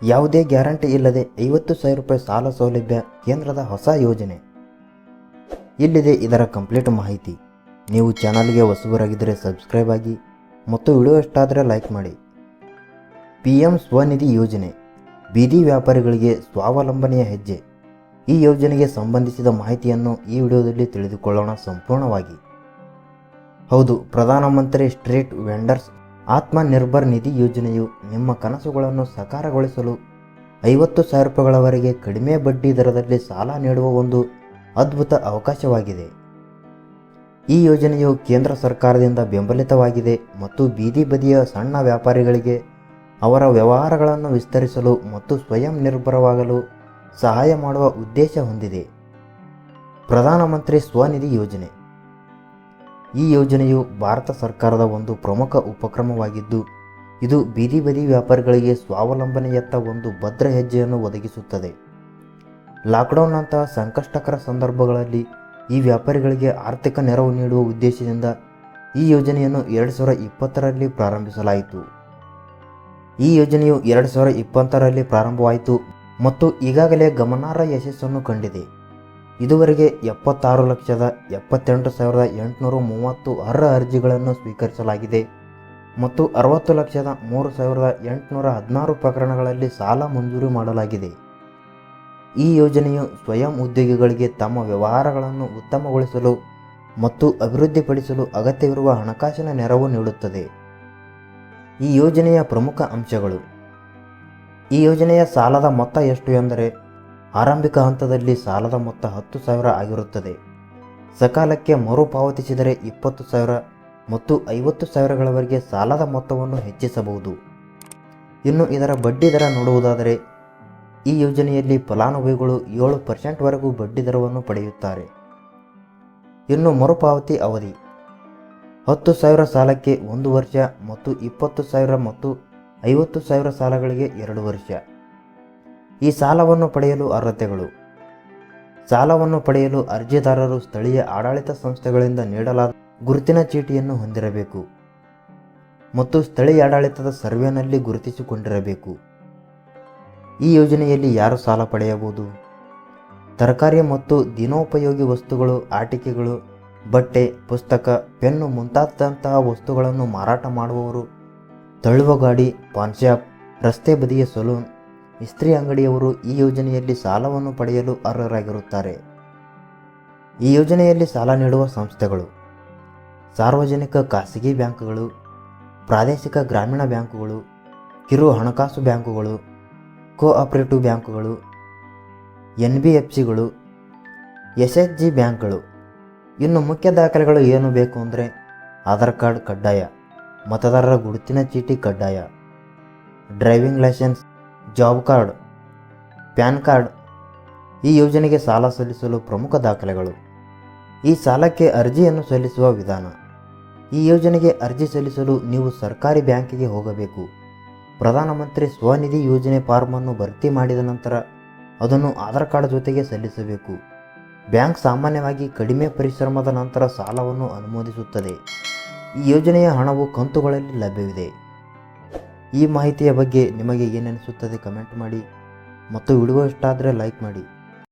ಯಾವುದೇ ಗ್ಯಾರಂಟಿ ಇಲ್ಲದೆ ಐವತ್ತು ಸಾವಿರ ರೂಪಾಯಿ ಸಾಲ ಸೌಲಭ್ಯ ಕೇಂದ್ರದ ಹೊಸ ಯೋಜನೆ. ಇಲ್ಲಿದೆ ಇದರ ಕಂಪ್ಲೀಟ್ ಮಾಹಿತಿ. ನೀವು ಚಾನಲ್ಗೆ ಹೊಸಬರಾಗಿದ್ದರೆ ಸಬ್ಸ್ಕ್ರೈಬ್ ಆಗಿ ಮತ್ತು ವಿಡಿಯೋ ಇಷ್ಟ ಆದರೆ ಲೈಕ್ ಮಾಡಿ. ಪಿ ಎಂ ಸ್ವನಿಧಿ ಯೋಜನೆ. ಬೀದಿ ವ್ಯಾಪಾರಿಗಳಿಗೆ ಸ್ವಾವಲಂಬನೆಯ ಹೆಜ್ಜೆ. ಈ ಯೋಜನೆಗೆ ಸಂಬಂಧಿಸಿದ ಮಾಹಿತಿಯನ್ನು ಈ ವಿಡಿಯೋದಲ್ಲಿ ತಿಳಿದುಕೊಳ್ಳೋಣ ಸಂಪೂರ್ಣವಾಗಿ. ಹೌದು, ಪ್ರಧಾನಮಂತ್ರಿ ಸ್ಟ್ರೀಟ್ ವೆಂಡರ್ಸ್ ಆತ್ಮನಿರ್ಭರ್ ನಿಧಿ ಯೋಜನೆಯು ನಿಮ್ಮ ಕನಸುಗಳನ್ನು ಸಕಾರಗೊಳಿಸಲು ಐವತ್ತು ಸಾವಿರ ರೂಪಾಯಿಗಳವರೆಗೆ ಕಡಿಮೆ ಬಡ್ಡಿ ದರದಲ್ಲಿ ಸಾಲ ನೀಡುವ ಒಂದು ಅದ್ಭುತ ಅವಕಾಶವಾಗಿದೆ. ಈ ಯೋಜನೆಯು ಕೇಂದ್ರ ಸರ್ಕಾರದಿಂದ ಬೆಂಬಲಿತವಾಗಿದೆ ಮತ್ತು ಬೀದಿ ಬದಿಯ ಸಣ್ಣ ವ್ಯಾಪಾರಿಗಳಿಗೆ ಅವರ ವ್ಯವಹಾರಗಳನ್ನು ವಿಸ್ತರಿಸಲು ಮತ್ತು ಸ್ವಯಂ ನಿರ್ಭರವಾಗಲು ಸಹಾಯ ಮಾಡುವ ಉದ್ದೇಶ ಹೊಂದಿದೆ. ಪ್ರಧಾನಮಂತ್ರಿ ಸ್ವನಿಧಿ ಯೋಜನೆ. ಈ ಯೋಜನೆಯು ಭಾರತ ಸರ್ಕಾರದ ಒಂದು ಪ್ರಮುಖ ಉಪಕ್ರಮವಾಗಿದ್ದು, ಇದು ಬೀದಿ ಬದಿ ವ್ಯಾಪಾರಿಗಳಿಗೆ ಸ್ವಾವಲಂಬನೆಯತ್ತ ಒಂದು ಭದ್ರ ಹೆಜ್ಜೆಯನ್ನು ಒದಗಿಸುತ್ತದೆ. ಲಾಕ್ಡೌನ್ನಂತಹ ಸಂಕಷ್ಟಕರ ಸಂದರ್ಭಗಳಲ್ಲಿ ಈ ವ್ಯಾಪಾರಿಗಳಿಗೆ ಆರ್ಥಿಕ ನೆರವು ನೀಡುವ ಉದ್ದೇಶದಿಂದ ಈ ಯೋಜನೆಯನ್ನು ಎರಡು ಸಾವಿರ ಇಪ್ಪತ್ತರಲ್ಲಿ ಪ್ರಾರಂಭಿಸಲಾಯಿತು. ಈ ಯೋಜನೆಯು ಎರಡು ಸಾವಿರ ಇಪ್ಪತ್ತರಲ್ಲಿ ಪ್ರಾರಂಭವಾಯಿತು ಮತ್ತು ಈಗಾಗಲೇ ಗಮನಾರ್ಹ ಯಶಸ್ಸನ್ನು ಕಂಡಿದೆ. ಇದುವರೆಗೆ ಎಪ್ಪತ್ತಾರು ಲಕ್ಷದ ಎಪ್ಪತ್ತೆಂಟು ಸಾವಿರದ ಎಂಟುನೂರ ಮೂವತ್ತು ಅರ್ಹ ಅರ್ಜಿಗಳನ್ನು ಸ್ವೀಕರಿಸಲಾಗಿದೆ. ಮತ್ತು ಅರವತ್ತು ಲಕ್ಷದ ಮೂರು ಸಾವಿರದ ಎಂಟುನೂರ ಹದಿನಾರು ಪ್ರಕರಣಗಳಲ್ಲಿ ಸಾಲ ಮಂಜೂರು ಮಾಡಲಾಗಿದೆ. ಈ ಯೋಜನೆಯು ಸ್ವಯಂ ಉದ್ಯೋಗಿಗಳಿಗೆ ತಮ್ಮ ವ್ಯವಹಾರಗಳನ್ನು ಉತ್ತಮಗೊಳಿಸಲು ಮತ್ತು ಅಭಿವೃದ್ಧಿಪಡಿಸಲು ಅಗತ್ಯವಿರುವ ಹಣಕಾಸಿನ ನೆರವು ನೀಡುತ್ತದೆ. ಈ ಯೋಜನೆಯ ಪ್ರಮುಖ ಅಂಶಗಳು. ಈ ಯೋಜನೆಯ ಸಾಲದ ಮೊತ್ತ ಎಷ್ಟು ಎಂದರೆ ಆರಂಭಿಕ ಹಂತದಲ್ಲಿ ಸಾಲದ ಮೊತ್ತ ಹತ್ತು ಸಾವಿರ ಆಗಿರುತ್ತದೆ. ಸಕಾಲಕ್ಕೆ ಮರುಪಾವತಿಸಿದರೆ ಇಪ್ಪತ್ತು ಸಾವಿರ ಮತ್ತು ಐವತ್ತು ಸಾವಿರಗಳವರೆಗೆ ಸಾಲದ ಮೊತ್ತವನ್ನು ಹೆಚ್ಚಿಸಬಹುದು. ಇನ್ನು ಇದರ ಬಡ್ಡಿ ದರ ನೋಡುವುದಾದರೆ, ಈ ಯೋಜನೆಯಲ್ಲಿ ಫಲಾನುಭವಿಗಳು ಏಳು ಪರ್ಸೆಂಟ್ವರೆಗೂ ಬಡ್ಡಿ ದರವನ್ನು ಪಡೆಯುತ್ತಾರೆ. ಇನ್ನು ಮರುಪಾವತಿ ಅವಧಿ. ಹತ್ತು ಸಾವಿರ ಸಾಲಕ್ಕೆ ಒಂದು ವರ್ಷ ಮತ್ತು ಇಪ್ಪತ್ತು ಸಾವಿರ ಮತ್ತು ಐವತ್ತು ಸಾವಿರ ಸಾಲಗಳಿಗೆ ಎರಡು ವರ್ಷ. ಈ ಸಾಲವನ್ನು ಪಡೆಯಲು ಅರ್ಹತೆಗಳು. ಸಾಲವನ್ನು ಪಡೆಯಲು ಅರ್ಜಿದಾರರು ಸ್ಥಳೀಯ ಆಡಳಿತ ಸಂಸ್ಥೆಗಳಿಂದ ನೀಡಲಾದ ಗುರುತಿನ ಚೀಟಿಯನ್ನು ಹೊಂದಿರಬೇಕು ಮತ್ತು ಸ್ಥಳೀಯ ಆಡಳಿತದ ಸರ್ವೆನಲ್ಲಿ ಗುರುತಿಸಿಕೊಂಡಿರಬೇಕು. ಈ ಯೋಜನೆಯಲ್ಲಿ ಯಾರು ಸಾಲ ಪಡೆಯಬಹುದು? ತರಕಾರಿ ಮತ್ತು ದಿನೋಪಯೋಗಿ ವಸ್ತುಗಳು, ಆಟಿಕೆಗಳು, ಬಟ್ಟೆ, ಪುಸ್ತಕ, ಪೆನ್ನು ಮುಂತಾದಂತಹ ವಸ್ತುಗಳನ್ನು ಮಾರಾಟ ಮಾಡುವವರು, ತಳ್ಳುವ ಗಾಡಿ ಪಾನ್ಶಾಪ್ ರಸ್ತೆ ಬದಿಯ ಸಲೂನ್ ಇಸ್ತ್ರಿ ಅಂಗಡಿಯವರು ಈ ಯೋಜನೆಯಲ್ಲಿ ಸಾಲವನ್ನು ಪಡೆಯಲು ಅರ್ಹರಾಗಿರುತ್ತಾರೆ. ಈ ಯೋಜನೆಯಲ್ಲಿ ಸಾಲ ನೀಡುವ ಸಂಸ್ಥೆಗಳು, ಸಾರ್ವಜನಿಕ ಖಾಸಗಿ ಬ್ಯಾಂಕುಗಳು, ಪ್ರಾದೇಶಿಕ ಗ್ರಾಮೀಣ ಬ್ಯಾಂಕುಗಳು, ಕಿರು ಹಣಕಾಸು ಬ್ಯಾಂಕುಗಳು, ಕೋಆಪರೇಟಿವ್ ಬ್ಯಾಂಕುಗಳು, ಎನ್ ಬಿ ಎಫ್ ಸಿಗಳು, ಎಸ್ ಎಚ್ ಜಿ ಬ್ಯಾಂಕ್ಗಳು. ಇನ್ನು ಮುಖ್ಯ ದಾಖಲೆಗಳು ಏನು ಬೇಕು ಅಂದರೆ ಆಧಾರ್ ಕಾರ್ಡ್ ಕಡ್ಡಾಯ, ಮತದಾರರ ಗುರುತಿನ ಚೀಟಿ ಕಡ್ಡಾಯ, driving licence job card, PAN card ಈ ಯೋಜನೆಗೆ ಸಾಲ ಸಲ್ಲಿಸಲು ಪ್ರಮುಖ ದಾಖಲೆಗಳು. ಈ ಸಾಲಕ್ಕೆ ಅರ್ಜಿಯನ್ನು ಸಲ್ಲಿಸುವ ವಿಧಾನ. ಈ ಯೋಜನೆಗೆ ಅರ್ಜಿ ಸಲ್ಲಿಸಲು ನೀವು ಸರ್ಕಾರಿ ಬ್ಯಾಂಕಿಗೆ ಹೋಗಬೇಕು. ಪ್ರಧಾನಮಂತ್ರಿ ಸ್ವನಿಧಿ ಯೋಜನೆ ಫಾರ್ಮನ್ನು ಭರ್ತಿ ಮಾಡಿದ ನಂತರ ಅದನ್ನು ಆಧಾರ್ ಕಾರ್ಡ್ ಜೊತೆಗೆ ಸಲ್ಲಿಸಬೇಕು. ಬ್ಯಾಂಕ್ ಸಾಮಾನ್ಯವಾಗಿ ಕಡಿಮೆ ಪರಿಶ್ರಮದ ನಂತರ ಸಾಲವನ್ನು ಅನುಮೋದಿಸುತ್ತದೆ. ಈ ಯೋಜನೆಯ ಹಣವು ಕಂತುಗಳಲ್ಲಿ ಲಭ್ಯವಿದೆ. ಈ ಮಾಹಿತಿಯ ಬಗ್ಗೆ ನಿಮಗೆ ಏನನಿಸುತ್ತದೆ ಕಮೆಂಟ್ ಮಾಡಿ ಮತ್ತು ವಿಡಿಯೋ ಇಷ್ಟ ಆದರೆ ಲೈಕ್ ಮಾಡಿ.